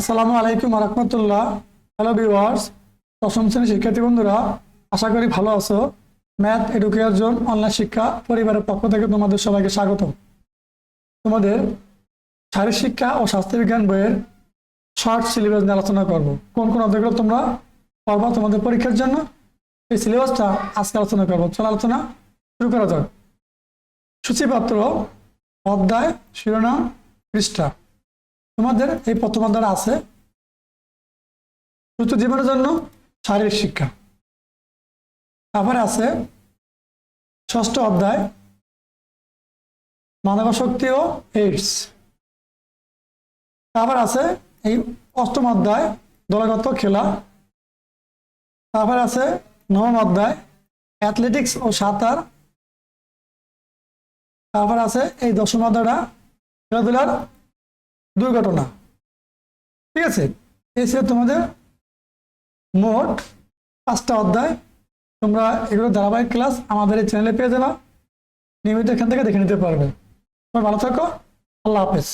আসসালামু আলাইকুম রহমতুল্লাহ hello viewers দশম শ্রেণির শিক্ষার্থী বন্ধুরা, আশা করি ভালো আছো। ম্যাথ এডুকেশন অনলাইন শিক্ষা পরিবারের পক্ষ থেকে তোমাদের সবাইকে স্বাগত। তোমাদের শারীরিক শিক্ষা ও স্বাস্থ্যবিজ্ঞান বইয়ের শর্ট সিলেবাস নিয়ে আলোচনা করব। কোন কোন অধ্যায়গুলো তোমরা পড়বা তোমাদের পরীক্ষার জন্য, এই সিলেবাসটা আজকে আলোচনা করব। চলো আলোচনা শুরু করা যাক। সূচিপত্র, অধ্যায়, শিরোনাম, পৃষ্ঠা। তোমাদের, এই প্রথম অধ্যায় আছে। সুস্থ জীবনের জন্য শারীরিক শিক্ষা। তারপরে আছে, ষষ্ঠ অধ্যায় মানব শক্তি ও এইডস তারপর আছে, এই অষ্টম অধ্যায়, দলগত খেলা। তারপর আছে, নবম অধ্যায় অ্যাথলেটিক্স ও সাঁতার। তারপর আছে, এই দশম অধ্যায়টা খেলাধুলার দুর্ঘটনা। ঠিক আছে? এই ছিল তোমাদের মোট পাঁচটা অধ্যায় তোমরা এগুলো ধারাবাহিক ক্লাস আমাদের এই চ্যানেলে পেয়ে যাবা। নিয়মিত এখান থেকে দেখে নিতে পারবে। তোমার ভালো থাকো। আল্লাহ হাফেজ।